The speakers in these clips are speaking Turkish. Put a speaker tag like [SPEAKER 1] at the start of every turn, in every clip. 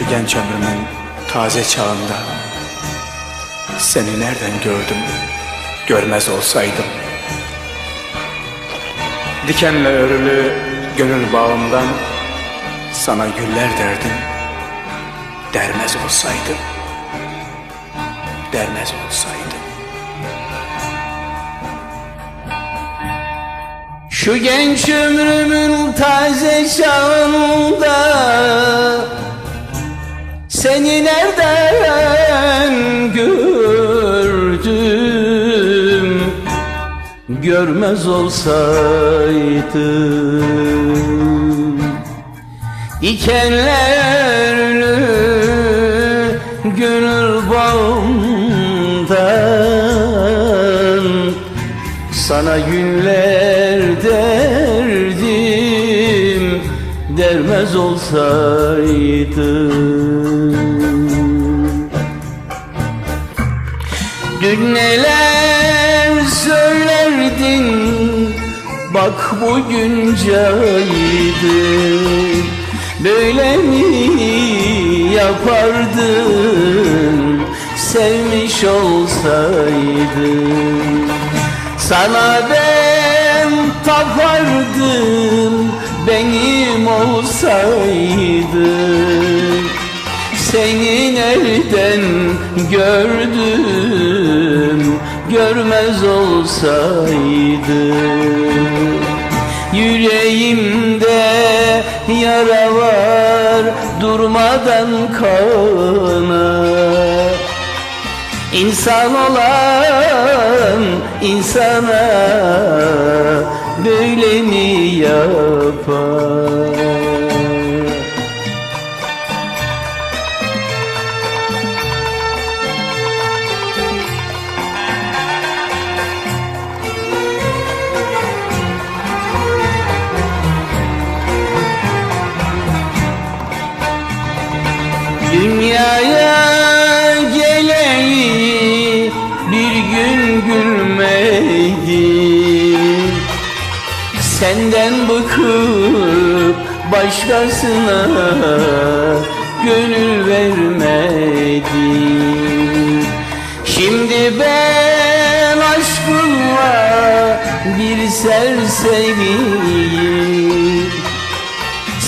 [SPEAKER 1] Şu genç ömrümün taze çağında Seni nereden gördüm Görmez olsaydım. Dikenle örülü gönül bağımdan Sana güller derdim Dermez olsaydım Dermez olsaydım.
[SPEAKER 2] Şu genç ömrümün taze çağında Seni nereden gördüm? Görmez olsaydım. Dikenlerle gönül bağımdan Sana günler Dermez olsaydım Dün neler söylerdin? Bak bugün caydın Böyle mi yapardın? Sevmiş olsaydın Sana ben tapardım Benim olsaydın seni nereden gördüm Görmez olsaydım Yüreğimde yara var Durmadan kanar İnsan olan insana böyle mi yapar? Dünyaya Senden bıkıp başkasına gönül vermedim. Şimdi ben aşkınla bir serseriyim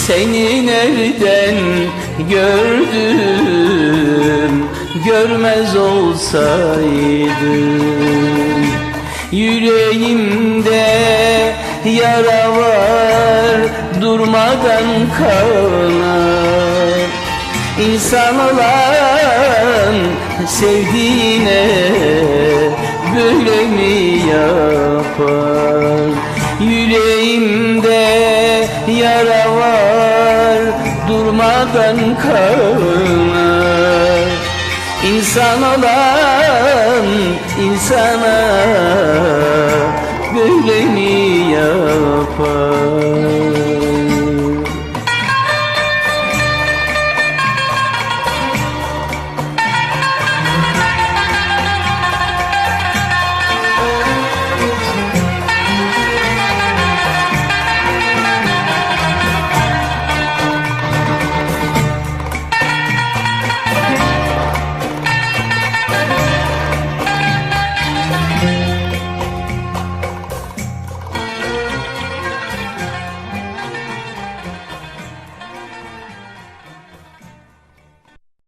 [SPEAKER 2] seni nereden gördüm Görmez olsaydım. Yüreğimde yara var Durmadan kanar İnsan olan sevdiğine böyle mi yapar? Yüreğimde yara var durmadan kanar İnsan olan insana böyle mi yapar?